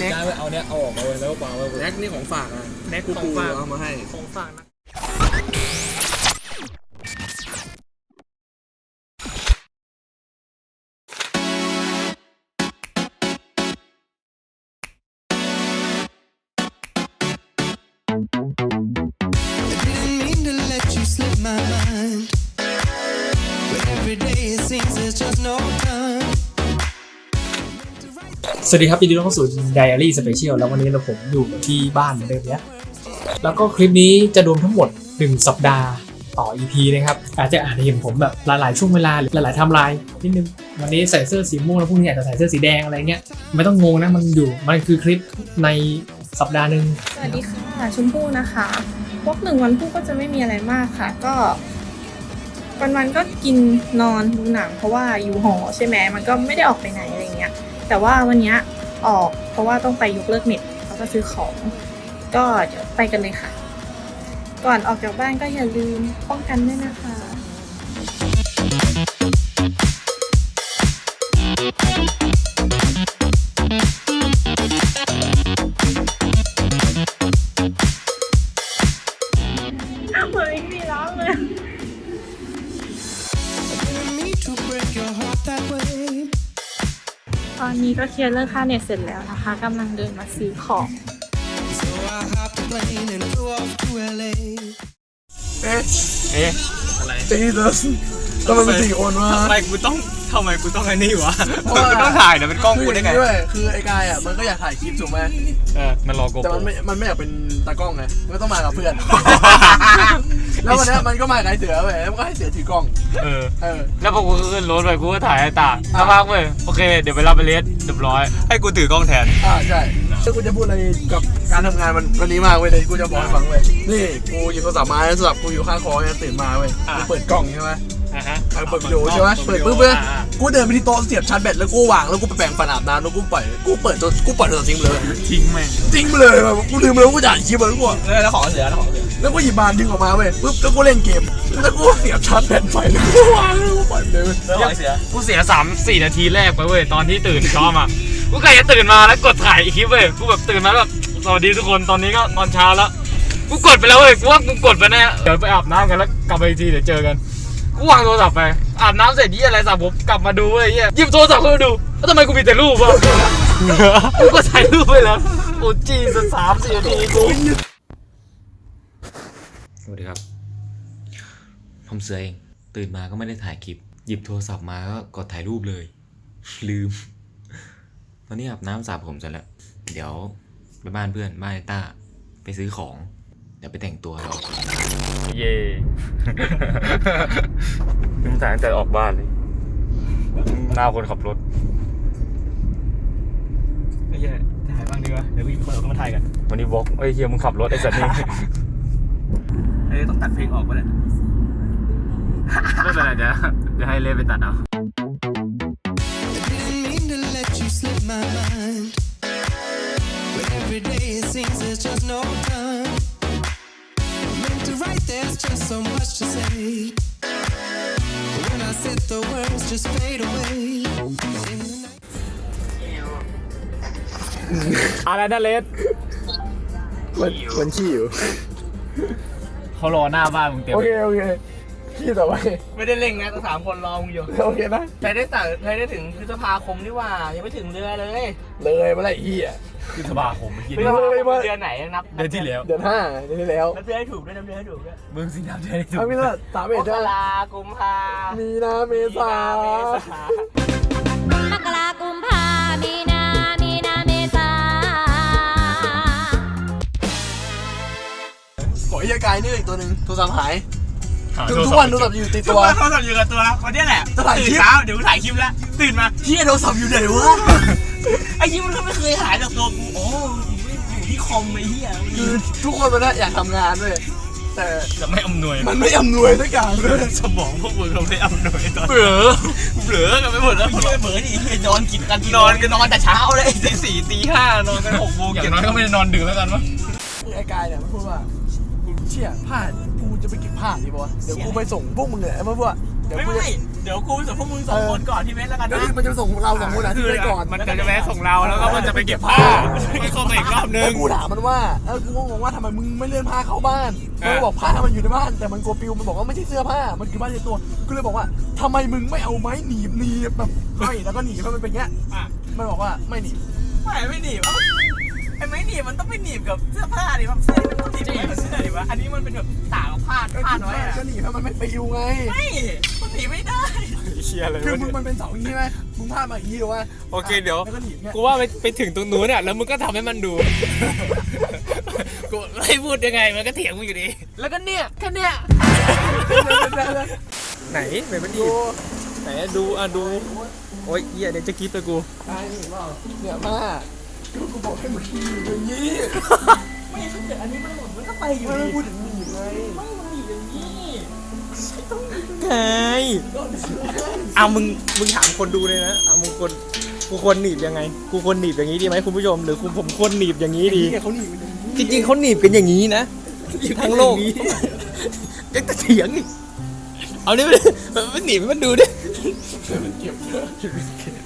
เล็กได้ไปเอาเนี้ยเอาออกมาเลยแล้วก็วางไว้บนแน็กนี่ของฝากอะแน็กกูของกูฝากเอามาให้ของฝากนะ didn't mean to let you slip my mind. But every day it seems there's just no time. สวัสดีครับยินดีต้อนรับเข้าสู่ Diary Special แล้ววันนี้เราผมอยู่ที่บ้านเหมือนเดิมเนี้ยแล้วก็คลิปนี้จะรวมทั้งหมด 1 สัปดาห์ต่อ EP นะครับ อาจจะอาจจะเห็นผมแบบหลายๆช่วงเวลาหรือหลายๆไทำลายนิดนึง วันนี้ใส่เสื้อสีม่วงแล้วพรุ่งนี้อาจจะใส่เสื้อสีแดงอะไรเงี้ย ไม่ต้องงงนะมันอยู่มันคือคลิปในสัปดาห์หนึ่งสวัสดีค่ะชมพู่นะคะพวกหนึ่งวันพู่ก็จะไม่มีอะไรมากค่ะ ก็วันวันๆก็กินนอนดูหนังเพราะว่าอยู่หอใช่ไหมมันก็ไม่ได้ออกไปไหนอะไรเแต่ว่าวันนี้ออกเพราะว่าต้องไปยกเลิกเน็ตแล้วก็ซื้อของ ก็เดี๋ยวไปกันเลยค่ะ ก่อนออกจากบ้านก็อย่าลืมป้องกันด้วยนะคะเหมือนไม่มีร้องเลย me to break your heart that way. ตอนนี้ก็เคลียร์เรื่องค่าเน็ตเสร็จแล้วนะคะกำลังเดินมาซื้อของ So I hopped a plane and flew off to LA. เอ๊ะเอ๊ะอะไรจีซัสทำไมเป็นสี่คนวะทำไมกูต้องทำไมกูต้องไอ้นี่วะเพราะว่ากูต้องถ่ายเดี๋ยวเป็นกล้องคือกูอได้ย่างไงนี้ด้วยคือไอ้กายอะมันก็อยากถ่ายคลิปถูกไหมเออมันรอโกแต่โปรมันไม่มันไม่อยากเป็นตากล้องไงมันก็ต้องมากับเพื่อน แล้ววันเนี้ยมันก็มากับไอ้เสือเว้ยแล้วมันก็ให้เสือถือกล้อง เออ เออ แล้วพอกูขึ้นรถไปกูก็ถ่ายให้ตาสักพักเว้ยโอเค เดี๋ยวไปรับไปเลสเรียบร้อย ให้กูถือกล้องแทน อ่าใช่แล้วกูจะพูดอะไรกับการทำงานมันวันนี้มากเว้ยเลยกูจะบอกให้ฟังเว้ยนี่กูหยิบโทรศัพท์มาโทรศัพท์กูอยู่ข้างคอเนี่ยตื่นมาเว้ยอ่ากูเปิดกล้องใช่ไหมอะฮะเออเปิดวิดีโอใช่ไหมเปิดปุ๊บเลยกูเดินไปที่โต๊ะเสียบชาร์จแบตแล้วกูวางแล้วกูไปแปรงฟันอาบน้ำแล้วกูปล่อยกูเปิดตัวกูปล่อยโทรศัพท์ทิ้งไปเลยทิ้งแม่งทิ้งไปเลยแบบกูลืมไปแล้วกูจะอ่านคลิปมันกูอะแล้วของเสือแล้วของเสือ แล้วกูหยิบบานดึงออกมาเว้ยปุ๊บแล้วกูเล่นเกม แล้วกูเสียบชาร์จแบตไฟแล้วกูวางแล้วกูปล่อยไปเลยเว้ยแล้วของเสือกูเสียสามสี่นาทีแรกไปเว้ยตอนที่ตื่นเช้ามากูกะจะตื่นมาแล้วกดถ่ายคลิปเว้ยกูแบบตื่นมาแล้วแบบสวัสดีทุกคนตอนนี้ก็นอนเช้าแล้วกูกดไปแล้วเว้ยกูว่ากูกดไปแน่เดี๋ยวไปอาบน้ำกันแล้วกลับไปอีกทีเดี๋ยวเจอกันกูวางโทรศัพท์ไปอาบน้ำเสร็จยี่อะไรสับผมกลับมาดูเว้ยเหี้ยหยิบโทรศัพท์ขึ้นมาดูแล้วทำไมกูมีแต่รูปวะกูก็ถ่ายรูปไปแล้วโอ้จีสสามสี่นาทีกู สวัสดีครับ ผมเสือเอง ตื่นมาก็ไม่ได้ถ่ายคลิป หยิบโทรศัพท์มาก็กดถ่ายรูปเลย ลืม ตอนนี้อาบน้ำสระผมเสร็จแล้ว เดี๋ยวไปบ้านเพื่อนบ้านไอ้ต้า ไปซื้อของ เดี๋ยวไปแต่งตัวรอเย่มึงถ่ายตั้งแต่ออกบ้านเลยหน้าคนขับรถไม่ใช่ถ่ายบ้างดีกว่าเดี๋ยวพี่คนอื่นเขามาถ่ายกัน วันนี้วอล์กไอ้ยเฮียมึงขับรถไอ้สัตว์นี่เอ้ยต้องตัดเพลงออกไปเลยไม่เป็นไรเดี๋ยวเดี๋ยวให้เล่ไปตัดเอา I didn't mean to let you slip my mind. But every day it seems there's just no time. Meant to write, there's just so much to say. But when I said the words just fade away. In the night. อะไรนะเลสมันมันขี้อยู่ เขารอหน้าบ้านมึงเต็มโอเคโอเคขี้ต่อไปไม่ได้เล่งนะตั้งสามคนรอมึงอยู่โอเคนะใครได้สั่งใครได้ถึงพฤษภาคมนี่ว่า ยังไม่ถึงเรือเลย เลยมาเลยไอ้เหี้ยคือสบาคมไอ้เฮียพฤษภาคมเดือนไหนนับเดือนที่แล้วเดือนห้าเดือนที่แล้วนับเดือนให้ถูกด้วยนับเดือนให้ถูกด้วยมึงสินับเดือนให้ถูเอากพี่ละสามเอ็มดกใช่ไหมรากุมภามีนาเมษาเมษามกรากุ ยกายนี่อีกตัวหนึ่งโทรศัพท์หายหาทุกโทรทุกศัพวันท์โทรศัพท์อยู่ติดทุตักววันเขาทำอยู่กับตัววันนี้แหละจะถ่ายคลิปตื่นเช้าเดี๋ยวกูถ่ายคลิปแล้วตื่นมาเหี้ยโทรศัพท์อยู่ไหนวะไอ้คลิปมันก็ไม่เคยหายจากตัวกูโอ้อยู่ที่คอมไอ้เหี้ยคือทุกคนมันน่ะอยากทำงานด้วยแต่จะไม่อำนวยมันไม่อำนวยสักอย่างเลยสมองพวกมึงเราไม่อำนวยตอนเบื่อเบื่อกันไปหมดแล้ว ไม่เบื่อดินอนกินกันนอนกันนอนแต่เช้าเลยตีสี่ตีห้านอนกันหกโมงอย่างน้อยก็ไม่ได้นอนดึกแล้วกันวะคือไอ้กายเนี่ยมันพูดว่าเชี่ยผ้ากูจะไปเก็บผ้าดีป่าวะเดี๋ยวกูไปส่งพวกมึงเนี่ยมันพูดว่าเดี๋ยวไม่กูจะ ไม่เดี๋ยวกูส่งพวกมึงสองคนก่อนที่เว้นแล้วกันเดี๋ยวนะ มันจะส่งเราสองคนอะที่ไปก่อนมันจะแวะส่งเราแล้วก็มันจะไปเก็บผ้าก็เข้ามาอีกรอบนึแล้วง กูถามมันว่าเออกูก็งงว่าทำไมมึงไม่เลื่อนผ้าเข้าบ้านมันก็บอกผ้ามันอยู่ในบ้านแต่มันกลัวปิวมันบอกว่าไม่ใช่เสื้อผ้ามันคือบ้านในตัวกูเลยบอกว่าทำไมมึงไม่เอาไม้หนีบหนีบแบบห้อยแล้วก็หนีบให้มันเป็นอย่างเงี้ยอะ มันบอกว่าไม่หนีบไม่ไม่หนีบเอ้า ไอ้ไม่หนีบมันต้องไปหนีบกับเสื้อผ้าดิมันเสื้อมันต้องหนีบกับเสื้อดิวะอันนี้มันเป็นแบบตากกับผ้าผ้าน้อยอะก็หนีบให้มันไม่ปิวไงไม่มันหนีไม่ได้เชียเลยคือมึงมันเป็นเสาอย่างนี้ไหมมึงพาดมาอย่างนี้หรือว่าโอเคเดี๋ยวแล้วก็หนีบเนี่ยกูว่าไปไปถึงตรงนู้นอะแล้วมึงก็ทำให้มันดูกูไม่พูดยังไงมันก็เถียงมึงอยู่ดี แล้วก็เนี่ยแค่เนี่ยไหนไหนมันดีไหนดูอะดูโอ๊ยเหี้ยเดี๋ยวจะกรี๊ดไปกูใช่นี่เปล่าเนี่ยผ้า ก็กูบอกให้มึงหนีบอย่างนี้ไม่ถ้าเกิดอันนี้มันหล่นมันก็ไปอยู่ไม่ดีพูดถึงหนีบไงไม่มันหนีบอย่างนี้ไงเอามึงมึงถามคนดูเลยนะเอามึงควรกูควรหนีบยังไง กูควรหนีบอย่างนี้ดีไหมคุณผู้ชม หรือคุณผมควรหนีบอย่างนี้ดี เนี่ยเขาหนีบมันอย่างนี้จริงๆเขาหนีบกันอย่างนี้นะ ทั้งโลกยังจะเถียงอีกเอานี่มันมันหนีบให้มันดูดิเม้นกันมานะคลิปเนี้ย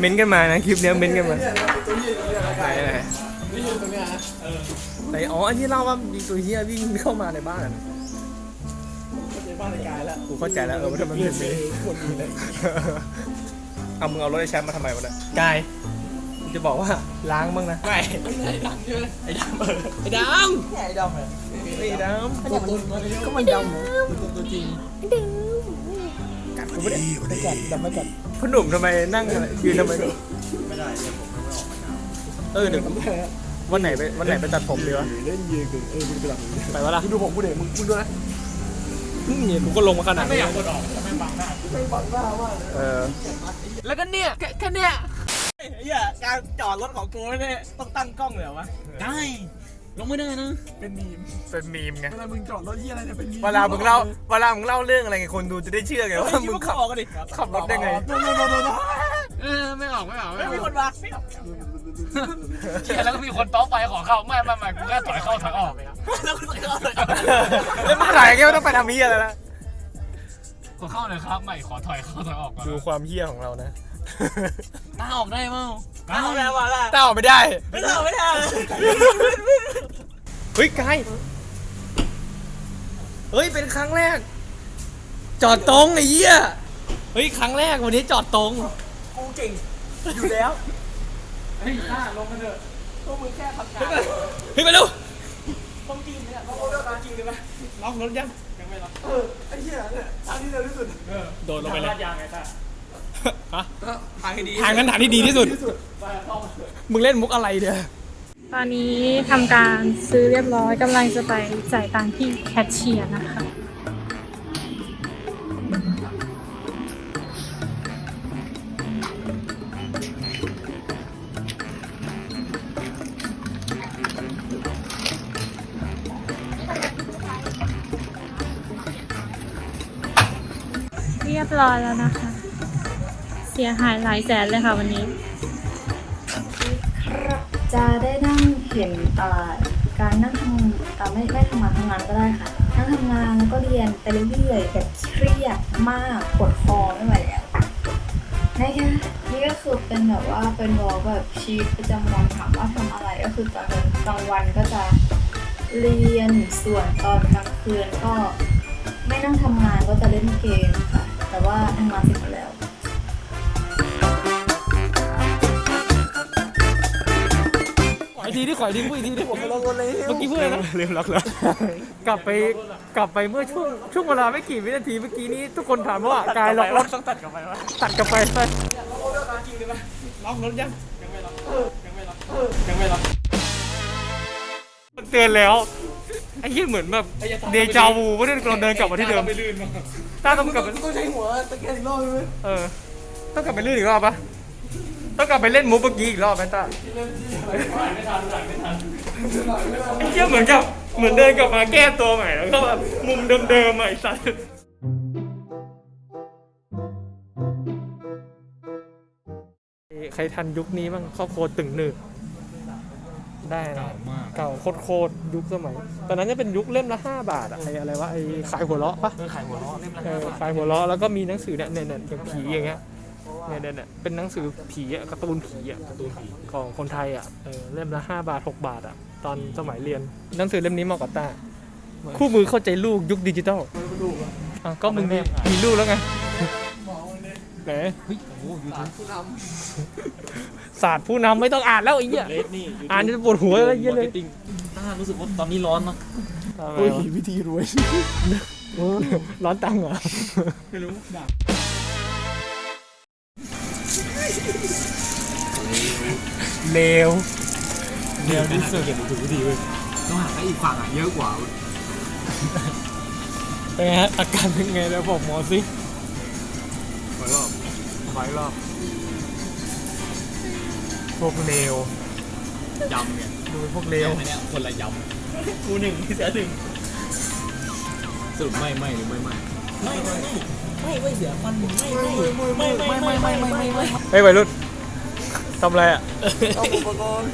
เม้นกันมาเนี่ยตัวเหี้ยเนี่ยอะไรไหนไหนนี่คือตัวเนี้ยนะไหนอ๋ออันนี้เล่าว่ามีตัวเฮียวิ่งเข้ามาในบ้านเข้าใจบ้านในกายแล้วกูเข้าใจแล้วเออว่าทำไมมันเป็นแบบนี้คนดีเลยเอามึงเอารถไอ้แชมป์มาทำไมวะเนี่ยกายมึงจะบอกว่าล้างบ้างนะไม่ไม่ใช่ดังใช่ไหมไอ้ดำเออไอ้ดไอ้ดำเลยำไอ้ดำตัวตนตัวนี้ก็ไม่ดำเหรอตัวตัวจริง กัดกูไม่ได้ไม่กัดดำไม่กัดพ่อหนุ่มทำไมนั่งอะไรยืนทำไม ไม่ได้เดี๋ยวผมไม่ออกมาเออเดี๋ยววันไหนไปวันไหนไปตัดผมดีวะเล่นเยอะเกินเออมึงไปหลังไปวะล่ะมึงดูผมกูเด็กมึงมึงดูนะนี่กูก็ลงมาขนาดไม่นี้อยากกดออกจะไม่บังหน้าไม่บังหน้ามากเลยเออแล้วก็เนี่ยแค่แค่เนี่ยไอ้เหี้ยการจอดรถของกูเนี่ยต้องตั้งกล้องเลยเหรอวะได้ ลงไม่ได้นะ เป็นมีมเป็นมีมไง เวลามึงจอดรถเยี่ยอะไรเนี่ยเป็นมีมเวลามึงเล่าเวลามึงเล่าเรื่องอะไรไงคนดูจะได้เชื่อไงว่ามึงขับออกกันดิขับรถได้ไง โดนโดนโดนโดนเออไม่ออกไม่ออกไม่มีคนบักไม่ออกเชียแล้วก็มีคนต้อไปขอเข้าไม่ไม่ไม่กูแค่ถอยเข้าถอยออกแล้วกูถอยเข้าถอยออกแล้วมึงถ่ายแค่ว่าต้องไปทำเฮียอะไรละขอเข้าหน่อยครับไม่ขอถอยเข้าถอยออกก่อนดูความเฮียของเรานะ ตาออกได้มั้งตาออกได้มาละต้าออกไม่ได้ ไม่ได้ไม่ได้ เฮ้ยกายเฮ้ยเป็นครั้งแรก จอดตรงไอ้เหี้ย เฮ้ยครั้งแรกวันนี้จอดตรง กูเก่งอยู่แล้วเฮ้ยไปเร็วต้องจริงเนี่ยต้องเลือกจริงเลยไหมล็อกรถยังเออไอ้เหี้ยเนี่ยทางที่เร็วที่สุดโดนลงไปเลยยางไงตา ฮะทางที่ดีทางนั้นทางที่ดีที่สุด มึงเล่นมุกอะไรเนี่ยตอนนี้ทำการซื้อเรียบร้อยกำลังจะไปจ่ายตังค์ที่แคชเชียร์นะคะ เรียบร้อยแล้วนะคะเสียหายหลายแสนเลยค่ะวันนี้ จะได้นั่งเห็นอ่อการนั่งทำการไม่ไม่ทำงานทำงานก็ได้ค่ะนั่งทำงานแล้วก็เรียนไปเรื่อยๆแบบเครียดมากปวดคอไม่ไหวแล้วนะคะนี่ก็คือเป็นแบบว่าเป็นวอลแบบชีวิตประจำวันถามว่าทำอะไรก็คือตอนกลางวันก็จะเรียนส่วนตอนกลางคืนก็ไม่นั่งทำงานก็จะเล่นเกมค่ะ แต่ว่าทำงานเสร็จแล้ว ออีกทีที่ขออีกทีพูดอีกทีที่ผมล็อกรถเลยเมื่อกี้พูดอะไรนะลืมล็อกแล้วกลับไปกลับไปเมื่อช่วงช่วงเวลาไม่กี่วินาทีเมื่อกี้นี้ทุกคนถามว่ากายล็อกรถต้องตัดกลับไปวะตัดกลับไปไปล็อกรถยังยังไม่ล็อกยังไม่ล็อกยังไม่ล็อกมันเตือนแล้วไอ้เหี้ยเหมือนแบบเดจาวูว่าเราเดินกลับมาที่เดิมไปลื่นมาต้าต้องกลับไปต้องใช้หัวตะแกรงอีกรอบใช่ไหมเออต้องกลับไปลื่นอีกรอบปะ ต้องกลับไปเล่นมูฟเมื่อกี้อีกรอบไหมต้าไม่ทันไม่ทันไอ้เหี้ยเหมือนกับเหมือนเดินกลับมาแก้ตัวใหม่แล้วก็แบบมุมเดิมๆใหม่สัสใครทันยุคนี้บ้างครอบครัวตึงหนึ่งได้นะเก่าโคตรๆยุคสมัยตอนนั้นจะเป็นยุคเล่มละ5บาทอะไออะไรวะไอขายหัวเราะปะเออขายหัวเราะเล่มละเออขายหัวเราะแล้วก็มีหนังสือเนี่ยเนี่ยเนี่ยอย่างผีอย่างเงี้ย เนี่ยเนี่ยเนี่ยเป็นหนังสือผีอะการ์ตูนผีอะการ์ตูนผีของคนไทยอะเออเล่มละ5บาท6บาทอะตอนสมัยเรียนหนังสือเล่มนี้เหมาะกับตาคู่มือเข้าใจลูกยุคดิจิตอลอะก็มึงมีมีลูกแล้วไงไหนเฮ้ยโอ้โหยูทูบผู้นศาสตร์ผู้นำไม่ต้องอ่านแล้วไอ้เหี้ยเลสนี่อ่านจะปวดหัวเลยไอ้เหี้ยเลยติ้งต้ารู้สึกว่าตอนนี้ร้อนเนาะำโอ้ยวิธีรวยร้อนตังค์เหรอไม่รู้ เลวเลวที่สุดเก็บถือดีเว้ยต้องหาให้อีกฝั่งอะเยอะกว่าเป็นไงฮะอาการเป็นไงแล้วบอกหมอสิขอรอบขออีกรอบพวกเลวยำเนี่ยดูพวกเลวอันเนี้ยคนละยำกูหนึ่งที่เสียหนึ่งสรุปไม่ไม่หรือไม่ไม่ ไม่ไม่ไม่ไม่เสียมันไม่ไม่ไม่ไม่ไม่ไม่ไม่ไม่เฮ้ยวัยรุ่นทำอะไรอะเอาอุปกรณ์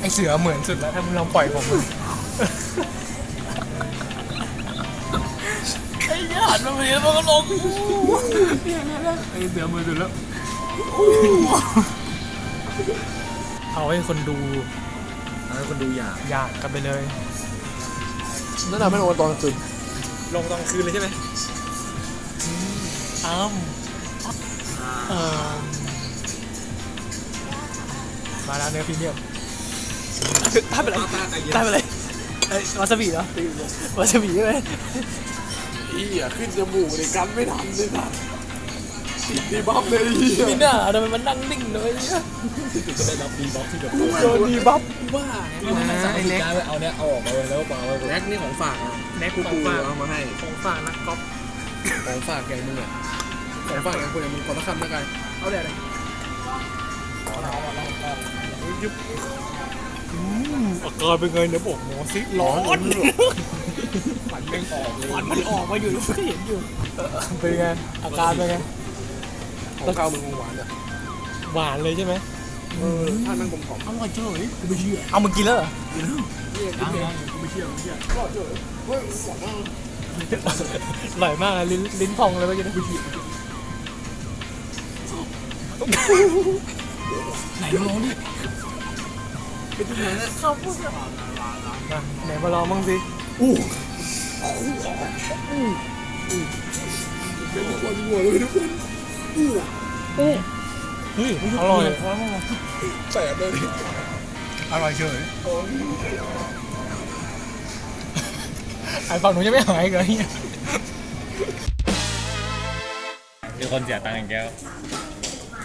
ไอเสือเหมือนสุดแล้วถ้ามึงลองปล่อยผมมึงไอ้ยหันมาเห็นมันก็ลงไอ้เสือมือสุดแล้วเอาให้คนดูให้คนดูอยากอยากกันไปเลยนั่นน่ะไม่ลงตอนกลางคืน ลงตอนกลางคืนเลยใช่ไหมอ้ำเอ่อมาแล้วเนื้อพรีเมียมได้ไปเลยได้ไปเลยเอ้ยวาซาบิเหรอวาซาบิใช่ไหม อีอะขึ้นจมูกเลยกันไม่ทันเลยนะติ ดดีบัฟเลยไอ้เหี้ยมีหน้าทำไมมันนั่งนิ่งเลยเนี่ยจะได้รับดีบ็อกที่แบบโดนดีบัฟบ้าไม่ไม่ไม่สามารถได้เอาเนี้ยเอาออกมาเลยแล้วก็ปาไว้บนแม็กนี่ของฝากอะแน็กกูขอปูงฝากเอามาให้ของฝากนักก๊อฟของฝากแกมึงอะของฝากแกกูเนี่ยมึงขอสักคำแล้วกันเอาเลยเลยอืมอาการเป็นไงเนี่ยบอกหมอสิร้อนฝันไม่ออกเลยควันมันออกมาอยู่ก็เห็นอยู่เป็นไงอาการเป็นไง ของข้าวมึงคงหวานอะหวานเลยใช่ไหมเออท่านนั่งกลมกล่อมอร่อยเจ้ยกูไม่เชื่อเอามึงกินแล้วเหรอยังยังกูไม่เชื่อไม่เชื่อเฮ้ยหวานมากอร่อยมากอะลิ้นลิ้นพองเลยเมื่อกี้นะไหนลองดิเป็นที่ไหนนะมาไหนมาลองบ้างสิเป็นทุกคนหัวเลยทุกคน เฮ้ยอร่อย แสบเลยอร่อยเฉยไอ้ฝั่งหนูยังไม่หายอีกเลยเนี่ยมีคนเสียตังค์อย่างแก้ว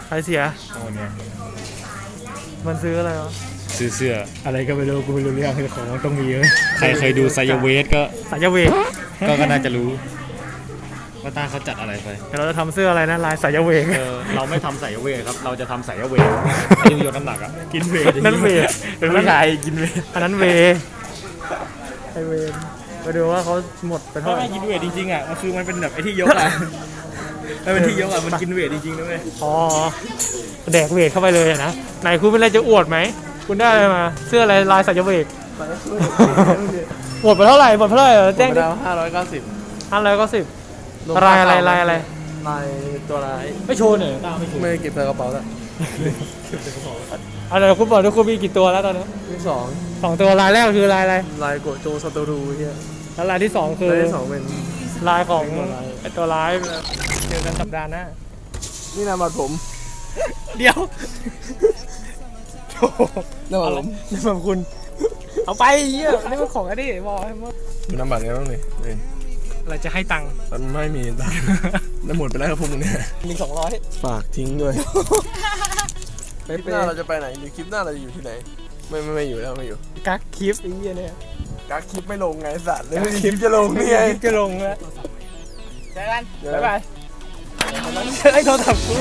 ใครเสีย โอ้เนี่ยมันซื้ออะไรวะซื้อเสื้อ อะไรก็ไม่รู้กูไม่รู้เรื่องของมันต้องมีเลยใครเคยดูไซยเวสก็สายเวท ก็ก็น่าจะรู้ ว่าตาเขาจัดอะไรไป เดี๋ยวเราจะทำเสื้ออะไรนะลายสายเวทเออเราไม่ทำสายเวทครับ เราจะทำสายเวทอายุยกน้ำหนักอะ กินเวทนั่นเวทเป็นผู้ชายกินเวทอันนั้นเวไอเวรมาดูว่าเขาหมดไปเท่าถ้าไหร่ ไม่กินเวทจริงๆอะ มันคือมันเป็นแบบไอ้ที่ยกอะ มันเป็นที่ยกอะ มันกินเวทจริงๆนะเว้ยอ๋อ แดกเวทเข้าไปเลยอะนะ ไหนคุณเป็นอะไรจะอวดไหม คุณได้อะไรมา เสื้ออะไรลายสายเวทหมดไปเท่าไหร่ หมดไปเท่าไหร่เหรอแจ้งดิดาวห้าร้อยเก้าสิบ อันอะไรก็สิบ ลายอะไรลายอะไร ลายตัวลายไม่โชว์หน่อยตาไม่โชว์ไม่ได้เก็บใส่กระเป๋าแล้วอันไหนคุณบอกด้วยคุณมีกี่ตัวแล้วตอนนี้ที่สองสองตัวลายแรกคือลายอะไรลายโกโจสตูรูเฮียแล้วลายที่สองคือลายที่สองเป็น ลายของตัวร้ายไอตัวร้ายเจอกันสัปดาห์หน้า นี่นามบัตรผมเดี๋ยวโอ้โหนามบัตรผมนี่มันคุณ เอาไปเหี้ยนี่มันของไอ้นี่บอกให้ว่ามีนามบัตรไงบ้างเนี่ย เองอะไรจะให้ตังค์มันไม่มีตังค์แล้วหมดไปแล้วครับพวกมึงเนี่ยมีสองร้อยฝากทิ้งด้วยคเป๊ลิปหน้าเราจะไปไหนหรือคลิปหน้าเราจะอยู่ที่ไหน ไม่ไม่ไม่อยู่แล้วไม่อยู่ๆกักคลิปไอ้เหี้ยเนี่ยกักคลิปไม่ลงไงสัตว์เลยไม่มีคลิปจะลงนี่ไงคลิปจะลงแล้วเจอกันเดี๋ยวบ๊ายบายไอ้โทรศัพท์กู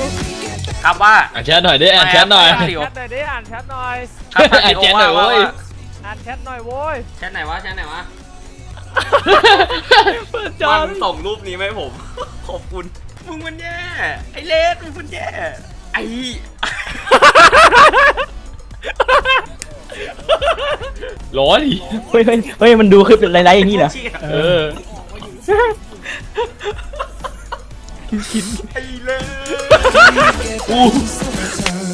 ครับว่าอ่านแชทหน่อยดิอ่านแชทหน่อยอ่านแชทหน่อยดิอ่านแชทหน่อยอ่านแชทหน่อยโว้ยอ่านแชทหน่อยโว้ยแชทไหนวะแชทไหนวะ จอมันส่งรูปนี้มาให้ผม ขอบคุณ มึงมันแย่ ไอ้เลสมึงมันแย่ ไอ้ ร้อนดิเฮ้ยเฮ้ยเฮ้ยมันดูคือเป็นไรๆอย่างนี้เหรอ เออ Get back to summertime.